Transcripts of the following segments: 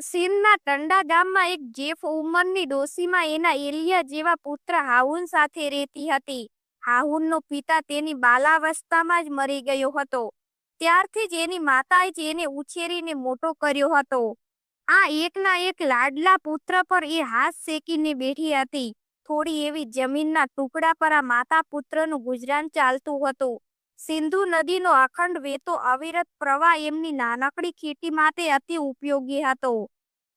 સીનના ટંડા ગામમાં એક જેફ ઉંમરની ડોસીમાં એના એલિયા જેવા પુત્ર હાહુન સાથે રહેતી હતી. હાહુનનો પિતા તેની બાલાવસ્થામાં જ મરી ગયો હતો. ત્યારથી જ એની માતાએ જ એને ઉછેરીને મોટો કર્યો હતો. આ એકના એક લાડલા પુત્ર પર એ હાથ શેકીને બેઠી હતી. થોડી એવી જમીનના ટુકડા પર આ માતા પુત્રનું ગુજરાન ચાલતું હતું. સિંધુ નદીનો અખંડ વેતો અવિરત પ્રવાહ એમની નાનકડી ખેતી માટે અતિ ઉપયોગી હતો.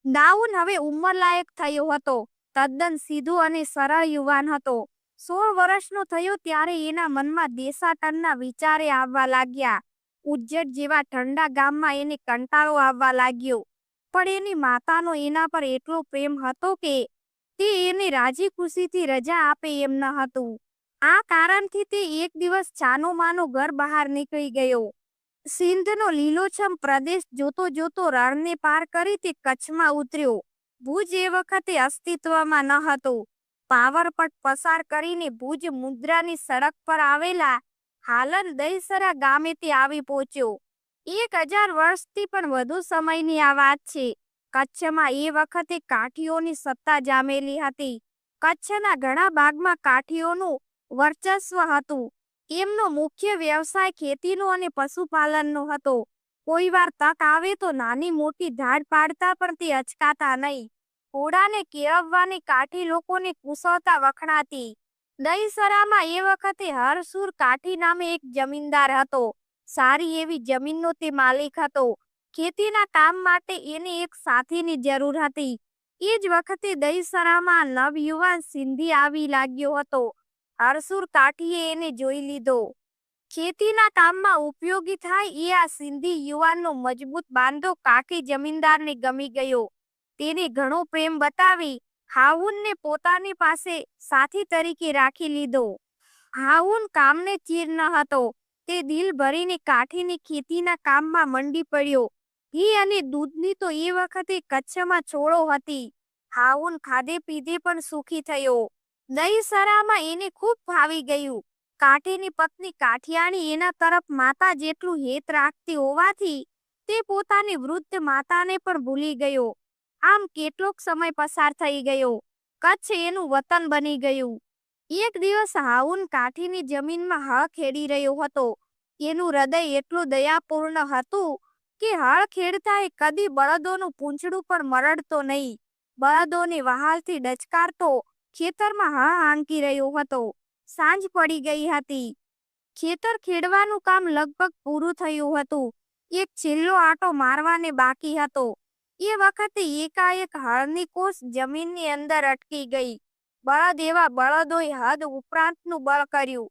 દાઉન હવે ઉંમરલાયક થયો હતો. તદ્દન સીધો અને સરળ યુવાન હતો. સોળ વર્ષનો થયો ત્યારે એના મનમાં દેશાટનના વિચારે આવવા લાગ્યા. ઉજ્જડ જેવા ઠંડા ગામમાં એને કંટાળો આવવા લાગ્યો. પણ એની માતાનો એના પર એટલો પ્રેમ હતો કે તે એને રાજી ખુશીથી રજા આપે એમ ન હતું. આ કારણથી તે એક દિવસ ચાનો માનો ઘર બહાર નીકળી ગયો. સિંધનો લીલોછમ પ્રદેશ જોતો જોતો રણને પાર કરી તે કચ્છમાં ઉતર્યો. ભુજ એ વખતે અસ્તિત્વમાં ન હતું. પાવરપટ પસાર કરીને ભુજ મુદ્રાની સડક પર આવેલા હાલન દહીસરા ગામે તે આવી પહોંચ્યો. એક હજાર વર્ષથી પણ વધુ સમયની આ વાત છે. કચ્છમાં એ વખતે કાઠીઓની સત્તા જામેલી હતી. કચ્છના ઘણા ભાગમાં કાઠીઓનું વર્ચસ્વ હતું. એમનો મુખ્ય વ્યવસાય ખેતીનો અને પશુપાલનનો હતો. કોઈ વાર તક આવે તો નાની મોટી ધાડ પાડતા પણ તે અચકાતા નહીં. ઘોડાને કેળવવાની કાઠી લોકોને કુશળતા વખણાતી. દહીસરામાં એ વખતે હરસુર કાઠી નામે એક જમીનદાર હતો. સારી એવી જમીનનો તે માલિક હતો. ખેતીના કામ માટે એને એક સાથીની જરૂર હતી. એ જ વખતે દહીસરામાં નવયુવાન સિંધી આવી લાગ્યો હતો. હરસુર કાઠીએ એને જોઈ લીધો. ખેતીના કામમાં ઉપયોગી થાય એ આ સિંધી યુવાનનો મજબૂત બાંધો કાકી જમીનદારને ગમી ગયો. તેને ઘણો પ્રેમ બતાવી હાઉનને પોતાની પાસે સાથી તરીકે રાખી લીધો. હાઉન કામને ચીર ન હતો. તે દિલ ભરીને કાઠીની ખેતીના કામમાં મંડી પડ્યો. ઘી અને દૂધની તો એ વખતે કચ્છમાં છોડો હતી. હાઉન ખાધે પીધે પણ સુખી થયો. દહીસરામાં એને ખૂબ ભાવી ગયું. કાઠીની પત્ની કાઠિયાણી એના તરફ માતા જેટલું હેત રાખતી હોવાથી તે પોતાની વૃદ્ધ માતાને પણ ભૂલી ગયો. આમ કેટલોક સમય પસાર થઈ ગયો. કચ્છ એનું વતન બની ગયું. એક દિવસ હાઉન કાઠીની જમીનમાં હળ ખેડી રહ્યો હતો. એનું હૃદય એટલું દયાપૂર્ણ હતું કે હળ ખેડતા એ કદી બળદોનું પૂંછડું પણ મરડતો નહીં. બળદોની વહાલથી ડચકારતો ખેતરમાં હા હાંકી રહ્યો હતો. સાંજ પડી ગઈ હતી. ખેતર ખેડવાનું કામ લગભગ પૂરું થયું હતું. એક છેલ્લો આટો મારવાને બાકી હતો. એ વખતે એકાએક હળની કોષ જમીનની અંદર અટકી ગઈ. બળદ એવા બળદોય હદ ઉપરાંતનું બળ કર્યું.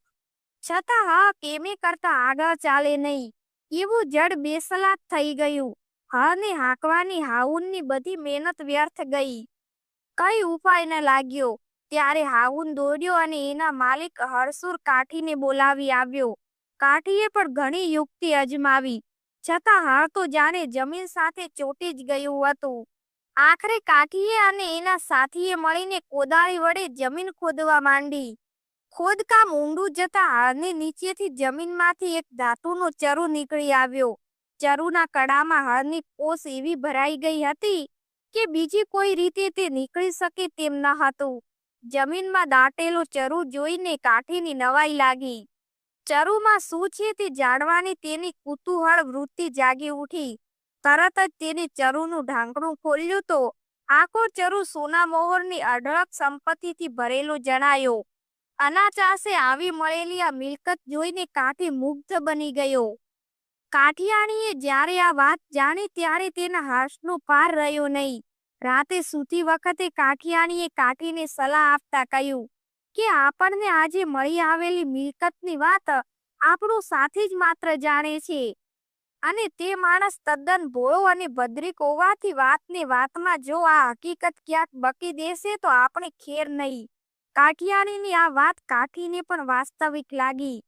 છતાં હા, કેમે કરતા આગળ ચાલે નહીં. એવું જડ બેસલાત થઈ ગયું. હળને હાંકવાની હાઉનની બધી મહેનત વ્યર્થ ગઈ. કઈ ઉપાય ન લાગ્યો. ત્યારે હાહુન દોડ્યો અને એના માલિક હરસુર કાઠીને બોલાવી આવ્યો. કાઠીએ પણ ઘણી યુક્તિ અજમાવી. છતાં હાર તો જાણે જમીન સાથે ચોટી જ ગયું હતું. આખરે કાઠીએ અને એના સાથીએ મળીને કોદાળી વડે જમીન ખોદવા માંડી. ખોદકામ ઊંડું જતા હારની નીચેથી જમીનમાંથી એક ધાતુનો ચરુ નીકળી આવ્યો. ચરુના કડામાં હારની કોષ એવી ભરાઈ ગઈ હતી કે બીજી કોઈ રીતે તે નીકળી શકે તેમ ન હતું. જમીનમાં દાટેલું ચરુ જોઈને કાઠીની નવાઈ લાગી. ચરુમાં શું છે તે જાણવાની તેની કુતૂહળ વૃત્તિ જાગી ઉઠી. તરત જ તેને ચરુનું ઢાંકણું ખોલ્યું તો આખો ચરુ સોના મોહરની અઢળક સંપત્તિથી ભરેલો જણાયો. અનાચાસે આવી મળેલી આ મિલકત જોઈને કાઠી મુગ્ધ બની ગયો. કાઠિયાણીએ જ્યારે આ વાત જાણી ત્યારે તેના હાસનો પાર રહ્યો નહીં. રાતે સૂતી વખતે કાઠિયાણીએ કાઠીને સલાહ આપતા કહ્યું કે આપણને આજે મળી આવેલી મિલકતની વાત આપણું સાથી જ માત્ર જાણે છે. અને તે માણસ તદ્દન ભોળો અને ભદ્રિક હોવાથી વાતને વાતમાં જો આ હકીકત ક્યાંક બકી દેશે તો આપણે ખેર નહીં. કાઠિયાણીની આ વાત કાઠીને પણ વાસ્તવિક લાગી.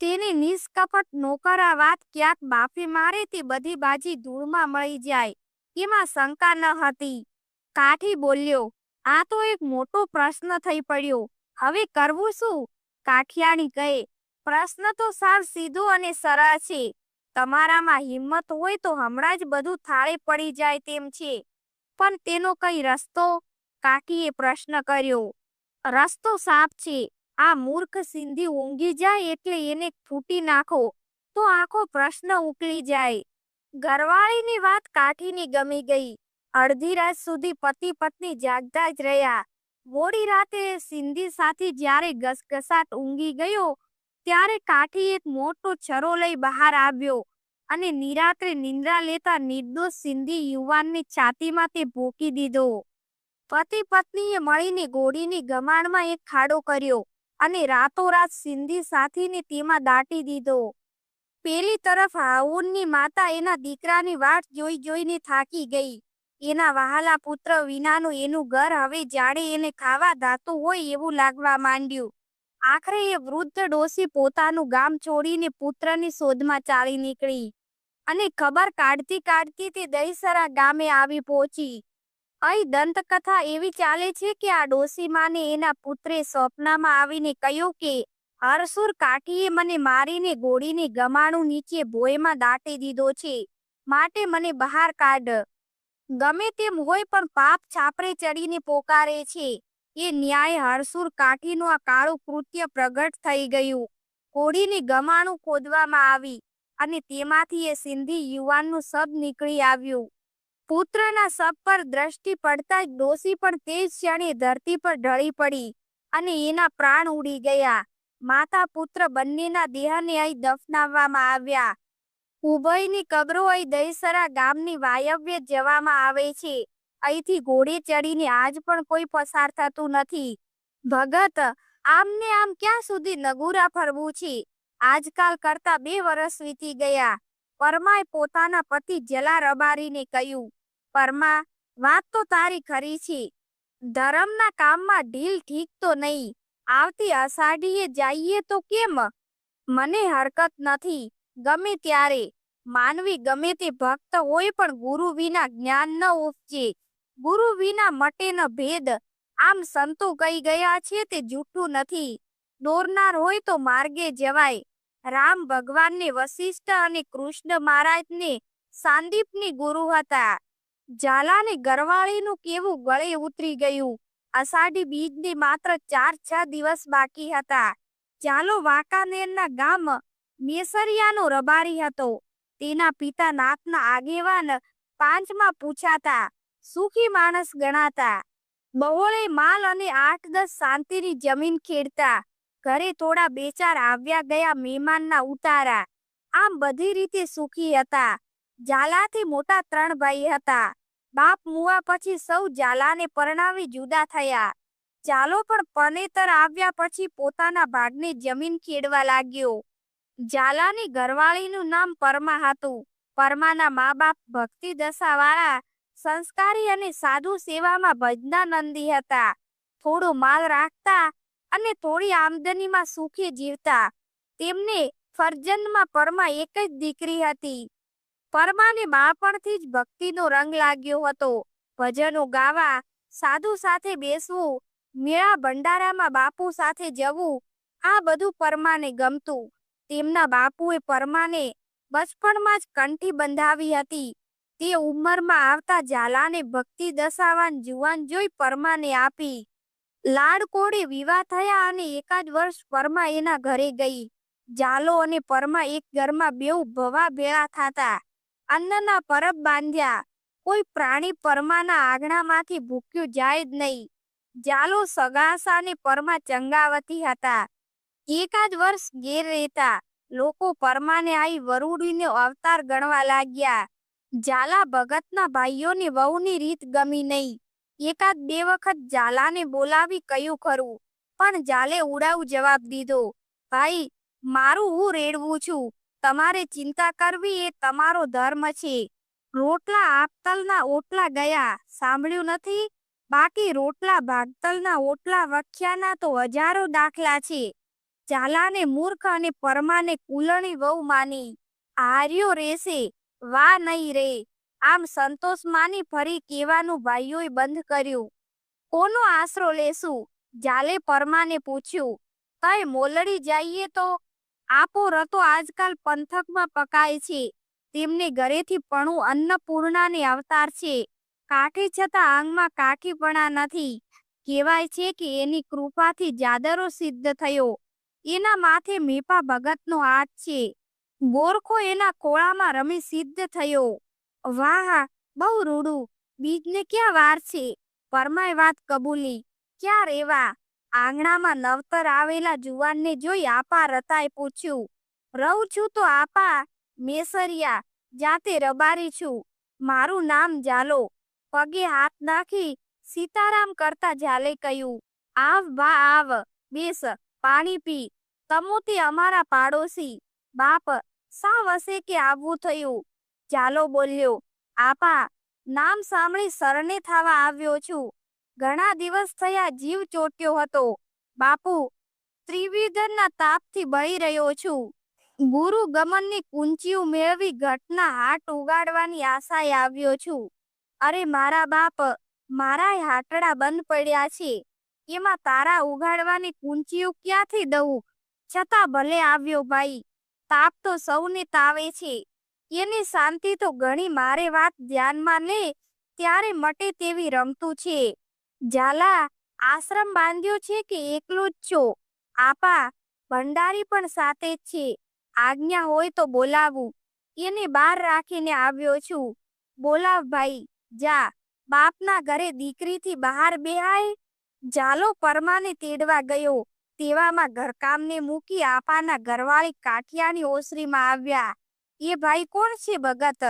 તેને નિષ્કપટ નોકર આ વાત ક્યાંક બાફી મારે તે બધી બાજી ધૂળમાં મળી જાય, એમાં શંકા ન હતી. કાઠી બોલ્યો, આ તો એક મોટો પ્રશ્ન થઈ પડ્યો. હવે કરવું શું? કાઠિયાણી કહે, પ્રશ્ન તો સાવ સીધો અને સરળ છે. તમારામાં હિંમત હોય તો હમણાં જ બધું થાળે પડી જાય તેમ છે. પણ તેનો કઈ રસ્તો? કાકીએ પ્રશ્ન કર્યો, રસ્તો સાફ છે. આ મૂર્ખ સિંધી ઊંઘી જાય એટલે એને ફૂટી નાખો, તો આખો પ્રશ્ન ઉકળી જાય. ઘરવાળીની વાત કાઠીની ગમી ગઈ. અડધી રાત સુધી પતિ પત્ની જાગતા જ રહ્યા. મોડી રાતે સિંધી સાથી જ્યારે ગસગસાટ ઊંઘી ગયો, ત્યારે કાઠી એક મોટો છરો લઈ બહાર આવ્યો અને નિરાત્રે નિંદ્રા લેતા નિર્દોષ સિંધી યુવાનની છાતીમાં તે ભોકી દીધો. પતિ પત્નીએ મળીને ઘોડીની ગમાણમાં એક ખાડો કર્યો અને રાતોરાત સિંધી સાથીને તેમાં દાટી દીધો. પેલી તરફ હાઉનની માતા એના દીકરાની વાટ જોઈ જોઈને થાકી ગઈ. એના વહાલા પુત્ર વિનાનું એનું ઘર હવે જાણે એને ખાવા ધાતું હોય એવું લાગવા માંડ્યું. આખરે એ વૃદ્ધ ડોસી પોતાનું ગામ છોડીને પુત્રની શોધમાં ચાલી નીકળી અને ખબર કાઢતી કાઢતી તે દહીસરા ગામે આવી પહોંચી. અહીં દંતકથા એવી ચાલે છે કે આ ડોસીમાને એના પુત્રે સ્વપ્નમાં આવીને કહ્યું કે, હરસુર કાઠીએ મને મારીને ગોળીને ગમાણું નીચે ભોયમાં દાટી દીધો છે. માટે મને બહાર કાઢ. ગમે તેમ હોય પણ પાપ છાપરે ચડીને પોકારે છે. એ ન્યાય હરસુર કાઠીનું આ કાળું કૃત્ય પ્રગટ થઈ ગયું. કોડીની ગમાણું ખોદવામાં આવી અને તેમાંથી એ સિંધી યુવાનનું શબ નીકળી આવ્યું. પુત્રના શબ પર દ્રષ્ટિ પડતા જ ડોસી પણ તે જ ક્ષણે ધરતી પર ઢળી પડી અને એના પ્રાણ ઉડી ગયા. માતા પુત્ર બંનેના દેહને અહીં દફનાવવામાં આવ્યા. ઉભયની કબરો અહીં દહીસરા ગામની વાયવ્ય જવામાં આવે છે. અહીંથી ઘોડે ચડીને આજ પણ કોઈ પસાર થતું નથી. ભગત, આમને આમ ક્યાં સુધી નગુરા ફરવું છે? આજકાલ કરતા બે વર્ષ વીતી ગયા. પરમાએ પોતાના પતિ જલા રબારીને કહ્યું, પરમા, વાત તો તારી ખરી છે. ધર્મના કામમાં ઢીલ ઠીક તો નહીં. આવતી અષાઢીએ જઈએ તો કેમ? મને હરકત નથી. ગમે ત્યારે. માનવી ગમે તે ભક્ત હોય પણ ગુરુ વિના જ્ઞાન ન ઉપજે. ગુરુ વિના મટે ન ભેદ. આમ સંતો કહી ગયા છે તે જૂઠું નથી. દોરનાર હોય તો માર્ગે જવાય. રામ ભગવાનને વશિષ્ઠ અને કૃષ્ણ મહારાજને સાંદીપની ગુરુ હતા. ઝાલાને ગરવાળીનું કેવું ગળે ઉતરી ગયું. અષાઢી બીજને માત્ર ચાર છ દિવસ બાકી હતા. ચાલો વાંકાનેરના ગામ મેસરિયાનો રબારી હતો. તેના પિતા નાકના આગેવાન પાંચમાં પૂછાતા, સુખી માણસ ગણાતા. બહોળે માલ અને આઠ દસ શાંતિની જમીન ખેડતા. ઘરે થોડા બે ચાર આવ્યા ગયા મહેમાનના ઉતારા. આમ બધી રીતે સુખી હતા. ઝાલાથી મોટા ત્રણ ભાઈ હતા. બાપ મુવા પછી સૌ ઝાલાને પરણાવી જુદા થયા. ચાલો પણ પનેતર આવ્યા પછી પોતાના ભાગની જમીન ખેડવા લાગ્યો. ઝાલાની ઘરવાળીનું નામ પરમા હતું. પરમાના મા બાપ ભક્તિ દશાવાળા, સંસ્કારી અને સાધુ સેવામાં ભજનાનંદી હતા. થોડો માલ રાખતા અને થોડી આમદનીમાં સુખી જીવતા. તેમને ફરજનમાં પરમા એક જ દીકરી હતી. પરમાને બાળપણથી જ ભક્તિનો રંગ લાગ્યો હતો. ભજનો ગાવા, સાધુ સાથે બેસવું, મેળા ભંડારામાં બાપુ સાથે જવું, આ બધું પરમાને ગમતું. તેમના બાપુએ પરમાને બચપણમાં જ કંઠી બંધાવી હતી. તે ઉંમરમાં આવતા ઝાલાને ભક્તિ દશાવાન જુવાન જોઈ પરમાને આપી. લાડકોડે વિવાહ થયા અને એકાદ વર્ષ પરમા એના ઘરે ગઈ. ઝાલો અને પરમા એક ઘરમાં બેઉ ભવા ભેળા થતા. અન્નના પરબ બાંધ્યા. કોઈ પ્રાણી પરમાના આંગણામાંથી ભૂક્યું જાય જ નહીં. જાલો સગાસા ને પરમા ચંગાવતી હતા. એકાદ વર્ષ ઘેર રહેતા લોકો પરમાને આવી વરુડીને અવતાર ગણવા લાગ્યા. ઝાલા ભગતના ભાઈઓને વહુની રીત ગમી નહીં. એકાદ બે વખત ઝાલાને બોલાવી કયું ખરું, પણ ઝાલે ઉડાવ જવાબ દીધો, ભાઈ, મારું હું રેડવું છું? તમારે ચિંતા કરવી એ તમારો ધર્મ છે. રોટલા આપતલના ઓટલા ગયા, સાંભળ્યું નથી? બાકી રોટલા ભાગતલના ઓટલા વખ્યાના તો હજારો દાખલા છે. ચાલાને મૂર્ખ અને પરમાને કુલણી વહુ માની. આર્યો રેશે વા નહીં રે. આમ સંતોષ માની ફરી કેવાનું ભાઈઓએ બંધ કર્યું. કોનો આશરો લેશું? જાલે પરમાને પૂછ્યું. તય મોલડી જઈએ તો? આપો રતો આજકાલ પંથકમાં પકાય છે. તેમને ઘરેથી પણું અન્નપૂર્ણાને અવતાર છે. કાઠી છતાં આંગમાં કાઠીપણા નથી. કહેવાય છે કે એની કૃપાથી જાદરો સિદ્ધ થયો. એના માથે મેપા ભગતનો હાથ છે. ગોરખો એના કોળામાં રમી સિદ્ધ થયો. વાહ, બહુ રૂડું. બીજને ક્યાં વાર છે? પરમાય વાત કબૂલી. ક્યાં રેવા? આંગણામાં નવતર આવેલા જુવાનને જોઈ આપા રતાએ પૂછ્યું. રહું છું તો આપા, મેસરિયા, જાતે રબારી છું. મારું નામ જાલો. પગે હાથ નાખી સીતારામ કરતા જાલે કહ્યું. આવ બા, આવ. બેસ. પાણી પી. તમોથી અમારા પાડોશી બાપ સા વસે કે આવવું થયું? ચાલો બોલ્યો, આપા, નામ સાંભળી શરણે થવા આવ્યો છું. ઘણા દિવસ થયા જીવ ચોટ્યો હતો. બાપુ ત્રિવિધનના તાપથી બળી રહ્યો છું. ગુરુ ગમનની કુંચીઓ મેળવી ઘટના હાટ ઉગાડવાની આશાએ આવ્યો છું. અરે મારા બાપ, મારાય હાટડા બંધ પડ્યા છે. એમાં તારા ઉગાડવાની કુંચીઓ ક્યાંથી દઉં? છતાં ભલે આવ્યો ભાઈ, તાપ તો સૌને તાવે છે. એની શાંતિ તો ઘણી મારે વાત ધ્યાનમાં લે, ત્યારે મટે તેવી રમતું છે. ઝાલા, આશ્રમ બાંધ્યો છે કે એકલો જ છો? આપા, ભંડારી પણ સાથે જ છે. આજ્ઞા હોય તો બોલાવું. એને બહાર રાખીને આવ્યો છું. બોલાવ ભાઈ, જા. બાપના ઘરે દીકરીથી બહાર બેહાય. જાલો પરમાને તેડવા ગયો. તેવામાં ઘરકામને મૂકી આપાના ઘરવાળી કાઠિયાની ઓસરીમાં આવ્યા. એ ભાઈ કોણ છે ભગત?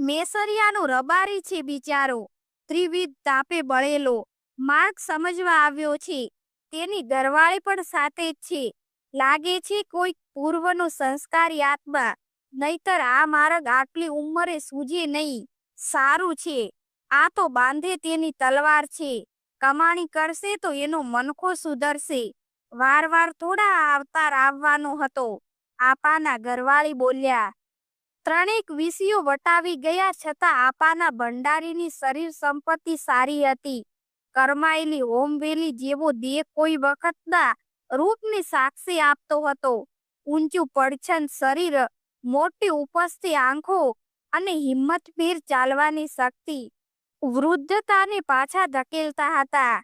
મેસરિયાનો રબારી છે બિચારો. ત્રિવિધ તાપે બળેલો. માર્ગ સમજવા આવ્યો છે. તેની ઘરવાળી પણ સાથે જ છે. લાગે છે કોઈ પૂર્વનો સંસ્કારી આત્મા નહીતર આ માર્ગ આટલી ઉંમરે સૂજે નહીં. સારું છે. આ તો બાંધે તેની તલવાર છે. કમાણી કરશે તો એનો મનખો સુધરશે. વાર વાર થોડા અવતાર આવવાનો હતો. આપાના ઘરવાળી બોલ્યા, ત્રણેક વિષયો વટાવી ગયા છતાં આપાના ભંડારીની શરીર સંપત્તિ સારી હતી. કરમાયેલી હોમવેલી જેવો દેહ કોઈ વખતના રૂપની સાક્ષી આપતો હતો. ઊંચું પડછન શરીર, મોટી ઉપસ્થિત આંખો અને હિંમતભેર ચાલવાની શક્તિ. વૃદ્ધતાને પાછા ધકેલતા હતા.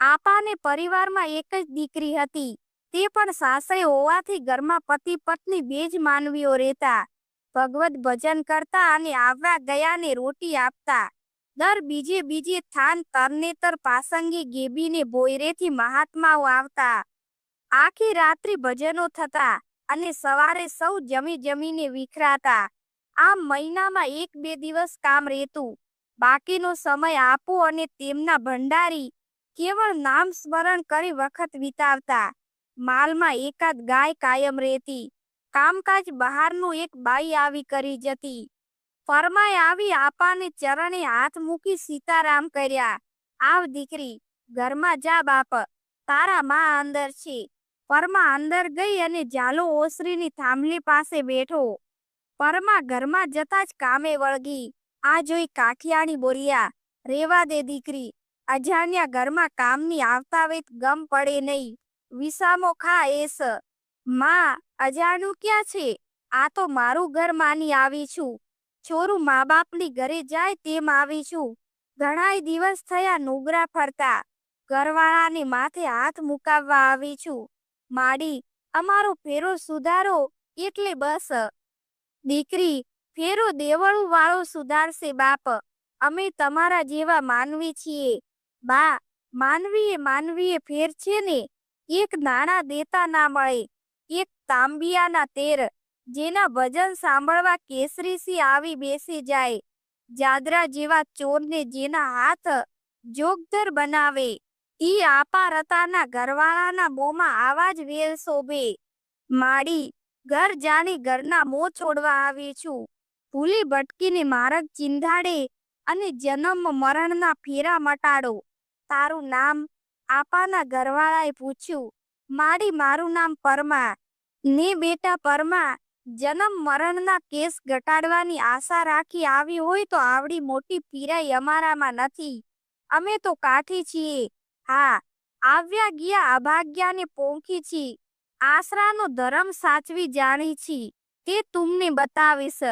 આપાને પરિવારમાં એક જ દીકરી હતી. તે પણ સાસરે હોવાથી ઘરમાં પતિ પત્ની બે જ માનવીઓ રહેતા. ભગવત ભજન કરતા અને આવવા ગયાને રોટી આપતા. દર બીજે બીજે થાન તરનેતર પાસંગી ગેબીને બોયરેથી મહાત્માઓ આવતા. આખી રાત્રિ ભજનો થતા અને સવારે સૌ જમી જમીને વિખરાતા. આમ મહિનામાં એક બે દિવસ કામ રહેતું. બાકીનો સમય આપો અને તેમના ભંડારી કેવળ નામ સ્મરણ કરી વખત વિતાવતા. માલમાં એકાદ ગાય કાયમ રહેતી. કામકાજ બહારનું એક બાઈ આવી કરી જતી. ફરમાય આવી આપાને ચરણે હાથ મૂકી સીતારામ કર્યા, આવ દીકરી, ઘરમાં જા બાપ, તારા માં અંદર છે. પરમા અંદર ગઈ અને જાલો ઓસરીની થાંભલી પાસે બેઠો. પરમા ઘરમાં જતા જ કામે વળગી. આ જોઈ કાઠિયાણી બોલ્યા રેવા દે દીકરી. અજાણ્યા ઘરમાં કામની આવતા વેત ગમ પડે નહીં. વિસામો ખા એસ. માં અજાણું ક્યાં છે? આ તો મારું ઘર માની આવી છું. છોરું મા બાપની ઘરે જાય તેમ આવી છું. ઘણાય દિવસ થયા નુગરા ફરતા. ઘરવાળાને માથે હાથ મુકાવવા આવી છું. માડી, અમારો ફેરો સુધારો એટલે બસ. દીકરી ફેરો દેવળું વાળો સુધારશે બાપ. અમે તમારા જેવા માનવી છીએ. બા, માનવીએ માનવીએ ફેર છે ને? એક નાણા દેતા ના મળે. એક તાંબિયાના તેર, જેના ભજન સાંભળવા કેસરીસી આવી બેસી જાય. જાદરા જેવા ચોરને જેના હાથ જોગધર બનાવે. ઈ આપા રતાના ઘરવાળાના મોમાં આવા જ વેલ શોભે. માડી, ઘર જાણી ઘરના મો છોડવા આવી છું. ભૂલી ભટકીને માર્ગ ચિંધાડે અને જન્મ મરણના ફેરા મટાડો. તારું નામ આપાના ઘરવાળાએ પૂછ્યું. માડી મારું નામ પરમા. ને બેટા પરમા, જન્મ મરણના કેસ ઘટાડવાની આશા રાખી આવી હોય તો આવડી મોટી પીરાઈ અમારામાં નથી. અમે તો કાઠી છીએ. હા, આવ્યા ગયા અભાગ્યાને પોંખી છી. આશરાનો ધર્મ સાચવી જાણી છી. તે તુમને બતાવીશ.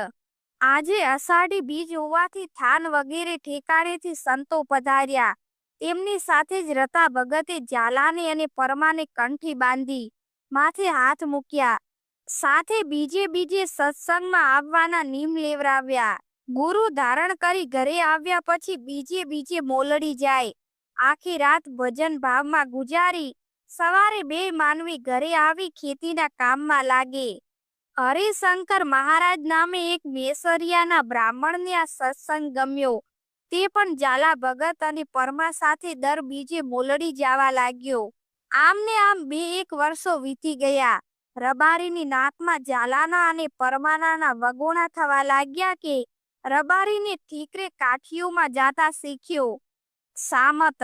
આજે અષાઢી બીજ હોવાથી થાન વગેરે ઠેકાણેથી સંતો પધાર્યા. તેમની સાથે જ રતા ભગતે ઝાલાને અને પરમાને કંઠી બાંધી, માથે હાથ મૂક્યા. સાથે બીજે બીજે સત્સંગમાં આવવાના નિયમ લેવરાવ્યા ગુરુ ધારણ કરી ઘરે આવ્યા પછી બીજે બીજે મોલડી જાય. આખી રાત ભજન ભાવમાં ગુજારી, સવારે બે માનવી ઘરે આવી ખેતીના કામમાં લાગે. હરિશંકર મહારાજ નામે એક મેસરિયાના બ્રાહ્મણને આ સત્સંગ ગમ્યો. તે પણ ઝાલા ભગત અને પરમા સાથે દર બીજે મોલડી જવા લાગ્યો. આમને આમ બે એક વર્ષો વીતી ગયા. રબારીની નાકમાં ઝાલાના અને પરમાનાના વગોણા થવા લાગ્યા કે રબારીને ઠીકરે કાઠીઓમાં જાતા શીખ્યો. સામત,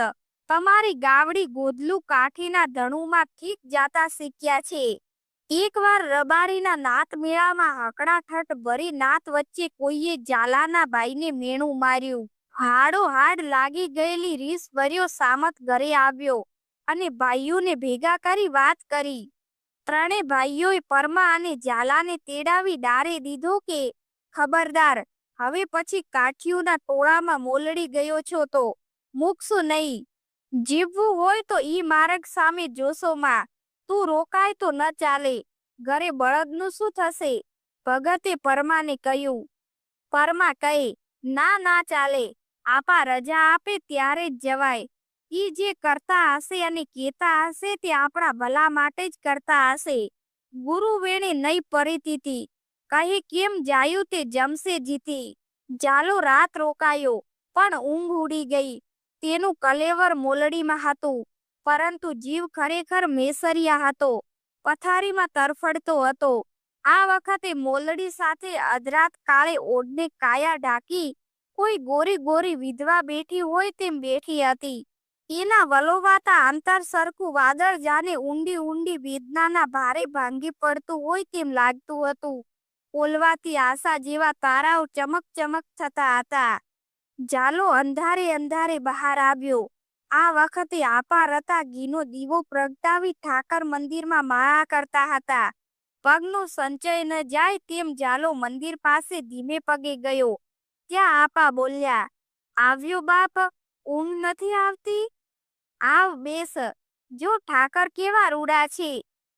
તમારી ગાવડી ગોદલું કાઠીના ધણુમાં ઠીક જાતા શીખ્યા છે. એકવાર રબારીના નાત મેળામાં હકડાઠઠ ભરી નાત વચ્ચે કોઈએ ઝાલાના ભાઈને મેણું માર્યું. હાડો હાડ લાગી ગયેલી રીસ ભર્યો સામત ઘરે આવ્યો અને ભાઈઓને ભેગા કરી વાત કરી. ત્રણે ભાઈઓએ પરમા અને ઝાલાને તેડાવી ડારે દીધો કે, ખબરદાર, હવે પછી કાઠીઓના ટોળામાં મોલડી ગયો છો તો, મૂકશું નહીં. જીવવું હોય તો ઈ માર્ગ સામે જોશો માં. તું રોકાય તો ન ચાલે. ઘરે બળદનું શું થશે? ભગતે પરમાને કહ્યું, પરમા કહે, ના ના ચાલે. આપા રજા આપે ત્યારે જ જવાય. ઈ જે કરતા હશે અને કેતા હશે તે આપણા ભલા માટે જ કરતા હશે. ગુરુ વેણે નહીં પરિતીતી કહે, કેમ જાયું તે જમશે જીતી? જાલો રાત રોકાયો, પણ ઊંઘ ઉડી ગઈ. તેનું કલેવર મોલડીમાં હતું. પરંતુ જીવ ખરેખર મેસરિયા હતો. પથારીમાં તરફડતો હતો. આ વખતે મોલડી સાથે અધરાત કાળે ઓઢને કાયા ઢાંકી કોઈ ગોરી ગોરી વિધવા બેઠી હોય તેમ બેઠી હતી. એના વલોવાતા આંતર સરખું વાદળ જાને ઊંડી ઊંડી વેદનાના ભારે ભાંગી પડતું હોય તેમ લાગતું હતું. ઓલવાથી આશા જેવા તારાઓ ચમક ચમક થતા હતા. જાલો અંધારે અંધારે બહાર આવ્યો. આ વખતે આપા રતા ઘીનો દીવો પ્રગટાવી ઠાકર મંદિરમાં માળા કરતા હતા. પગનો સંચય ન જાય તેમ જાલો મંદિર પાસે ધીમે પગે ગયો. ત્યાં આપા બોલ્યા, આવ્યો બાપ, ઊંઘ નથી આવતી? આવ, બેસ. જો ઠાકર કેવા રૂડા છે,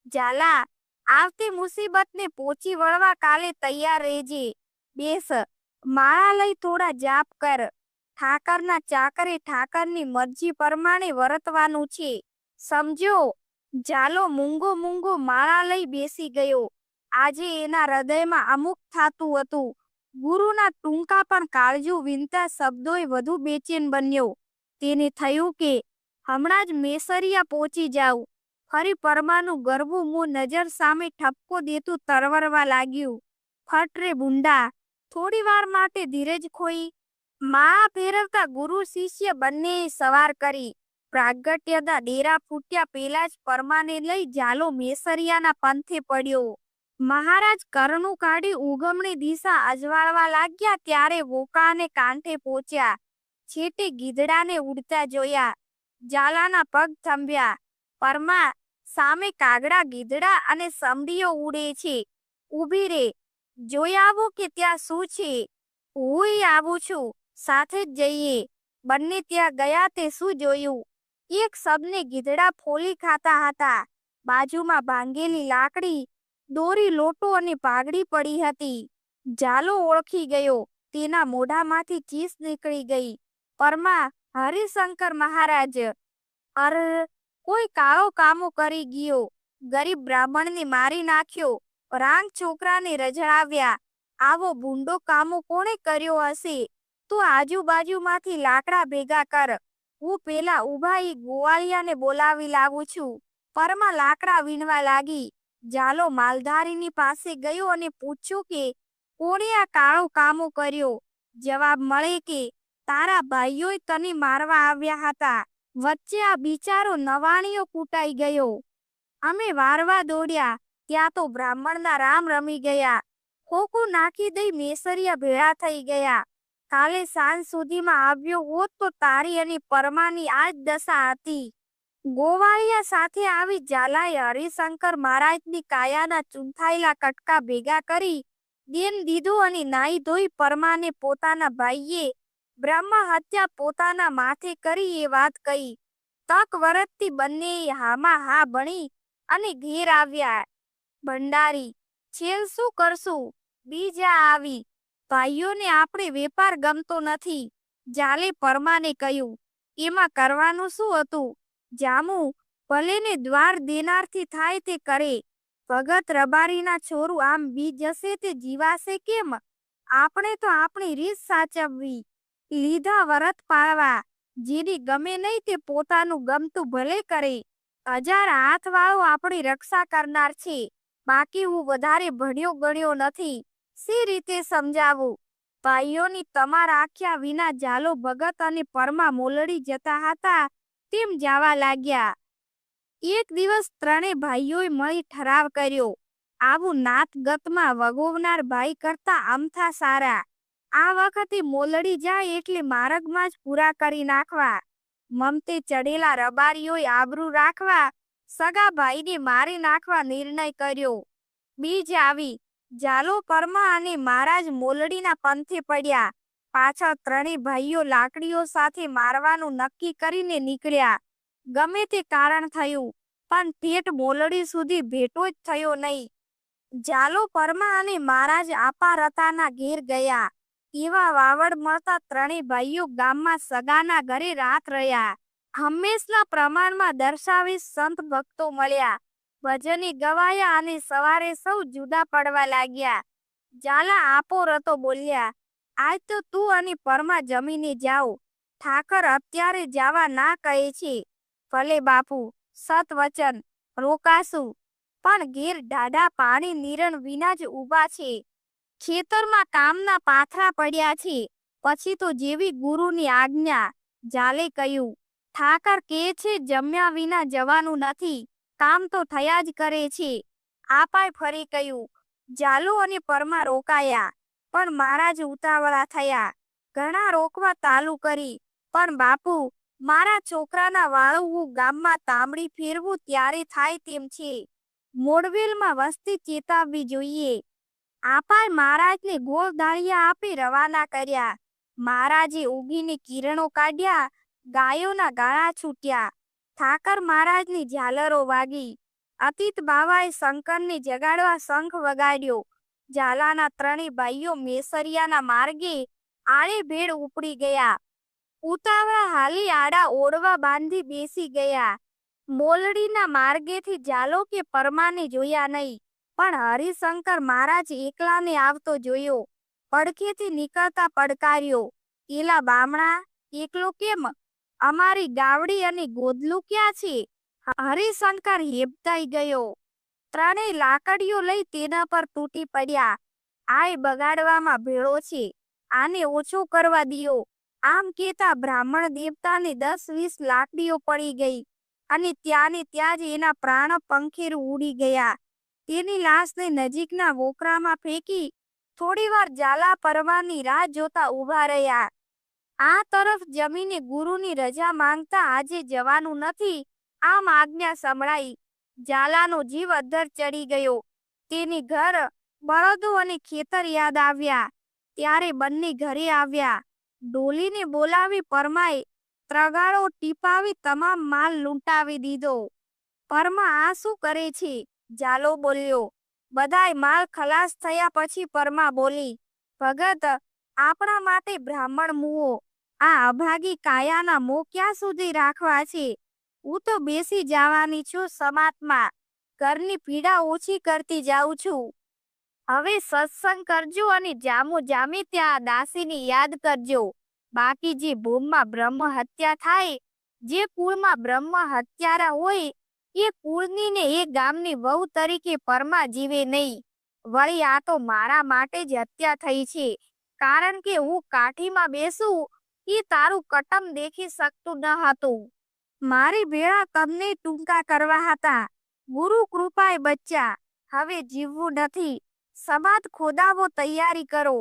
ઝાલા, આવતી મુસીબતને પોચી વળવા કાલે તૈયાર રહેજે. બેસ, માળા લઈ થોડા જાપ કર. ઠાકરના ચાકરે ઠાકરની મરજી પ્રમાણે વર્તવાનું છે. સમજો જાલો મૂંગો મૂંગો માળા લઈ બેસી ગયો. આજે એના હૃદયમાં અમુક થાતું હતું. ગુરુના ટૂંકા પણ કાળજુ વિનતા શબ્દોએ વધુ બેચેન બન્યો. તેને થયું કે, હમણાં જ મેસરિયા પહોંચી જાઉં. ફરી પરમાનું ગરબું મું નજર સામે ઠપકો દેતું તરવરવા લાગ્યું. ફટરે બુંડા થોડી વાર માટે ધીરજ ખોઈ મા ફેરવતા ગુરુ શિષ્ય બંને સવાર કરી પ્રાગટ્યના ડેરા ફૂટ્યા પેલા જ પરમાને લઈ જાલો મેસરિયાના પંથે પડ્યો. મહારાજ કરણું કાઢી ઉગમણી દિશા અજવાળવા લાગ્યા ત્યારે વોકાને કાંઠે પહોંચ્યા. છેટે ગીધડાને ઉડતા જોયા. જાલાના પગ થંભ્યા. પરમા, સામે કાગડા ગીધડા અને સમડીઓ ઉડે છે. ઊભી રે. જોઈ આવો કે ત્યાં શું છે? હું આવું છું. સાથે જ જઈએ. બંને ત્યાં ગયા તે શું જોયું? એક સબને ગીધડા ફોલી ખાતા હતા. બાજુમાં ભાંગેલી લાકડી, દોરી લોટો અને પાઘડી પડી હતી. જાલો ઓળખી ગયો. તેના મોઢામાંથી ચીસ નીકળી ગઈ. પરમા, હરિશંકર મહારાજ! અર કોઈ કાળો કામો કરી ગયો. ગરીબ બ્રાહ્મણને મારી નાખ્યો. રાંગ છોકરાને રજડાવ્યા. આવો ભૂંડો કામો કોણે કર્યો હશે? તું આજુબાજુમાંથી લાકડા ભેગા કર. હું પેલા ઊભા ઈ ગોવાળિયાને બોલાવી લાવું છું. પરમાં લાકડા વીણવા લાગી. જાલો માલધારીની પાસે ગયો અને પૂછ્યું કે, કોણે આ કાળો કામો કર્યો? જવાબ મળે કે, તારા ભાઈઓએ તને મારવા આવ્યા હતા. વચ્ચે આ બિચારો નવાણીઓ કૂટાઈ ગયો. અમે વારવા દોડ્યા. ત્યાં તો બ્રાહ્મણના રામ રમી ગયા. ખોખું નાખી દઈ મેસરિયા ભેળા થઈ ગયા. કાલે સાંજ સુધીમાં આવ્યો હોત તો તારી અને પરમાની આ જ દશા હતી. ગોવાળિયા સાથે આવી ઝાલાએ હરિશંકર મહારાજની કાયાના ચૂંથાયેલા કટકા ભેગા કરી, દેન દીધું અને નાઈ ધોઈ પરમાને પોતાના ભાઈએ બ્રહ્મ હત્યા પોતાના માથે કરી એ વાત કહી. તક વરતથી બંને હામાં હા ભણી અને ઘેર આવ્યા. ભંડારી, છેલ શું કરશું? બીજા આવી ભાઈઓને આપણે વેપાર ગમતો નથી. જાલે પરમાને કહ્યું, એમાં કરવાનું શું હતું? જામુ ભલે ને દ્વાર દેનારથી થાય તે કરે. ભગત રબારીના છોરું આમ બી જશે તે જીવાશે કેમ? આપણે તો આપણી રીત સાચવવી. લીધા વરત પાળવા. જેની ગમે નહીં તે પોતાનું ગમતું ભલે કરે. હજાર હાથવાળો આપણી રક્ષા કરનાર છે. બાકી હું વધારે ભણ્યો ગણ્યો નથી. સી રીતે સમજાવું? ભાઈઓની તમારા આખ્યા વિના જાલો ભગત અને પરમા મોલડી જતા હતા, તેમ જવા લાગ્યા. એક દિવસ ત્રણે ભાઈઓએ મળી ઠરાવ કર્યો. આવું નાત ગતમાં વગોવનાર ભાઈ કરતા અમથા સારા. આ વખતે મોલડી જાય એટલે માર્ગમાં જ પૂરા કરી નાખવા. મમતે ચડેલા રબારીઓએ આબરૂ રાખવા, સગા ભાઈને મારી નાખવા નિર્ણય કર્યો. બીજ આવી. જાલો પરમા અને મહારાજ મોલડીના પંથે પડ્યા. પાછળ ત્રણેય ભાઈઓ લાકડીઓ સાથે મારવાનું નક્કી કરીને નીકળ્યા. ગમે તે કારણ થયું, પણ ઠેઠ મોલડી સુધી ભેટો જ થયો નહીં. જાલો પરમા અને મહારાજ આપા રતાના ઘેર ગયા. એવા વાવડ મળતા ત્રણેય ભાઈઓ ગામમાં સગાના ઘરે રાત રહ્યા. હંમેશના પ્રમાણમાં દર્શાવી સંત ભક્તો મળ્યા. ભજની ગવાયા અને સવારે સૌ જુદા પડવા લાગ્યા. જાલા આપો રતો બોલ્યા, આજ તો તું અને પરમા જમીને જાઓ. ઠાકર અત્યારે જાવા ના કહે છે. ભલે બાપુ સત વચન રોકાશું. પણ ઘેર ડાડા પાણી નિરણ વિના જ ઊભા છે. ખેતરમાં કામના પાથરા પડ્યા છે. પછી તો જેવી ગુરુની આજ્ઞા. જાલે કહ્યું, ઠાકર કે છે જમ્યા વિના જવાનું નથી. કામ તો થયા જ કરે છે. આપાય ફરી કહ્યું, જાલુ અને પરમા રોકાયા, પણ મહારાજ ઉતાવળા થયા. ઘણા રોકવા તાલુ કરી, પણ બાપુ, મારા છોકરાના વાળું હું ગામમાં તાંબડી ફેરવું ત્યારે થાય તેમ છે. મોડવેલમાં વસ્તી ચેતાવવી જોઈએ. આપાએ મહારાજને ગોળ દાળિયા આપી રવાના કર્યા. મહારાજે ઉગીને કિરણો કાઢ્યા, ગાયોના ગાળા છૂટ્યા. ઠાકર મહારાજની ઝાલરો વાગી. અતીત બાવાએ શંકરને જગાડવા શંખ વગાડ્યો. ઝાલાના ત્રણેય ભાઈઓ મેસરિયાના માર્ગે આડે ભેડ ઉપડી ગયા. ઉતાવળા હાલી આડા ઓડવા બાંધી બેસી ગયા. મોલડીના માર્ગેથી ઝાલો કે પરમાને જોયા નહીં, પણ હરિશંકર મહારાજ એકલાને આવતો જોયો. પડખેથી નીકળતા પડકાર્યો. એલા બામણા, એકલો કેમ? અમારી ગાવડી અને ગોદલું ક્યાં છે? હરિશંકર હેબતાઈ ગયો. ત્રણેય લાકડીઓ લઈ તેના પર તૂટી પડ્યા. આય બગાડવામાં ભેળો છે. આને ઓછો કરવા દિયો. આમ કેતા બ્રાહ્મણ દેવતાને દસ વીસ લાકડીઓ પડી ગઈ અને ત્યાંને ત્યાં જ એના પ્રાણ પંખેરું ઉડી ગયા. તેની લાશને નજીકના વોકરામાં ફેંકી થોડીવાર ઝાલા પરવાની રાહ જોતા ઊભા રહ્યા. આ તરફ જમીને ગુરુની રજા માંગતા આજે જવાનું નથી. આમ આજ્ઞા સંભળાઈ. ઝાલાનો જીવ અધર ચડી ગયો. તેની ઘર, બળદો અને ખેતર યાદ આવ્યા. ત્યારે બંને ઘરે આવ્યા. ડોલીને બોલાવી પરમાએ ત્રગાડો ટીપાવી તમામ માલ લૂંટાવી દીધો. પરમા આ શું કરે છે? જાલો બોલ્યો. બધાય માલ ખલાસ થયા પછી પરમા બોલી, ભગત, આપણા માટે બ્રાહ્મણ મુઓ. આ અભાગી કાયાના મો સુધી રાખવા છે? હું તો બેસી જવાની છું સમાતમાં ઘરની પીડા ઓછી કરતી જાઉં છું. હવે સત્સંગ કરજો અને જામો જામે ત્યાં દાસીની યાદ કરજો. બાકી જે ભૂમમાં બ્રહ્મ હત્યા થાય. જે કુળમાં બ્રહ્મ હત્યારા હોય, એ કુળની ને એ ગામની વહુ તરીકે પરમા જીવે નહીં. વળી આ તો મારા માટે જ હત્યા થઈ છે. કારણ કે હું કાઠીમાં બેસું એ તારું કટમ દેખી શકતું ન હતું. મારી ભેળા તમને ટૂંકા કરવા હતા. ગુરુ કૃપાએ બચ્ચા હવે જીવવું નથી. સમાધ ખોદાવો તૈયારી કરો.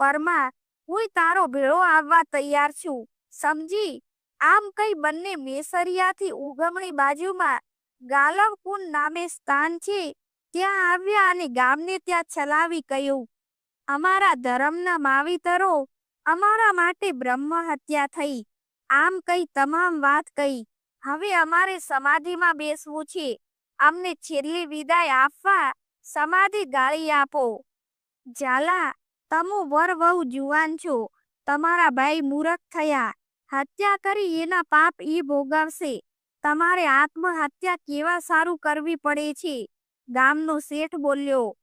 પરમા, હું તારો ભેળો આવવા તૈયાર છું. સમજી? આમ કઈ બંને મેસરિયાથી ઉગમણી બાજુમાં ગાલવ કુંડ નામે સ્થાન છે. ત્યાં આવ્યા અને ગામને ત્યાં ચલાવી કહ્યું, અમારા ધર્મના માવિતરો અમારા માટે બ્રહ્મ હત્યા થઈ. આમ કઈ તમામ વાત કહી. હવે અમારે સમાધિમાં બેસવું છે. અમને છેલ્લી વિદાય આપવા સમાધિ ગાળી આપો. ઝાલા, તમો વર વહુ જુવાન છો. તમારા ભાઈ મૂરખ થયા. હત્યા કરી એના પાપ ઈ ભોગવશે. તમારે આત્મહત્યા કેવા સારું કરવી પડે છે? ગામનો શેઠ બોલ્યો.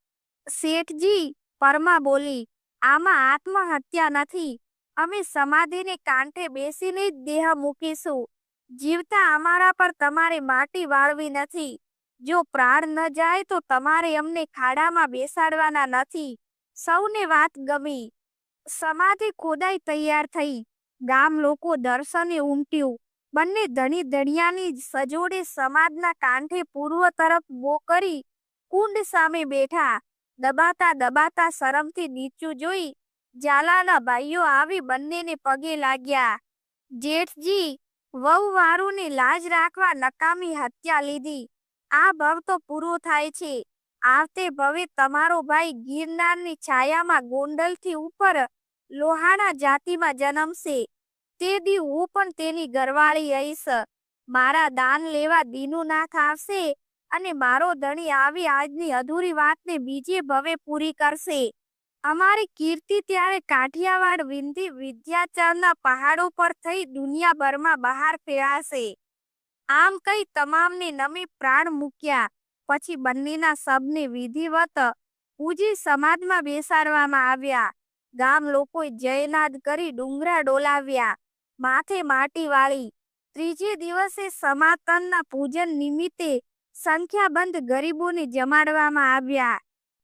શેઠજી, પરમા બોલી આમાં આત્મહત્યા નથી. અમે સમાધિને કાંઠે બેસીને જ દેહ મૂકીશું. જીવતા અમારા પર તમારે માટી વાળવી નથી. જો પ્રાણ ન જાય તો તમારે અમને ખાડામાં બેસાડવાના નથી. સૌને વાત ગમી. સમાધિ ખોદાઈ તૈયાર થઈ. ગામ લોકો દર્શને ઉમટ્યું. બંને ધણી ધણિયાની સજોડે સમાજના કાંઠે પૂર્વ તરફ બો કરી કુંડ સામે બેઠા. દબાતા દબાતા શરમથી નીચું જોઈ ઝાલાના ભાઈઓ આવી બંનેને પગે લાગ્યા. જેઠજી, વહુ વારુની લાજ રાખવા નકામી હત્યા લીધી. આ ભવ તો પૂરો થાય છે. આવતે ભવે તમારો ભાઈ ગિરનારની છાયામાં ગોંડલથી ઉપર લોહાણા જાતિમાં જન્મશે. તે દી હું પણ તેની ગરવાળી હઈશ મારા દાન લેવા દીનુનાથ આવશે. અને મારો ધણી આવી આજની અધૂરી વાતને બીજે ભવે પૂરી કરશે. અમારી કીર્તિ ત્યારે કાઠિયાવાડ વિંધી વિદ્યાચરના પહાડો પર થઈ દુનિયાભરમાં બહાર ફેરાશે. આમ કઈ તમામને નમી પ્રાણ મૂક્યા, પછી બંનેના શબને વિધિવત પૂજી સમાજમાં બેસાડવામાં આવ્યા. ગામ લોકોએ જયનાદ કરી ડુંગરા ડોલાવ્યા. માથે માટી વાળી. ત્રીજે દિવસે સમાતનના પૂજન નિમિત્તે સંખ્યાબંધ ગરીબોને જમાડવામાં આવ્યા.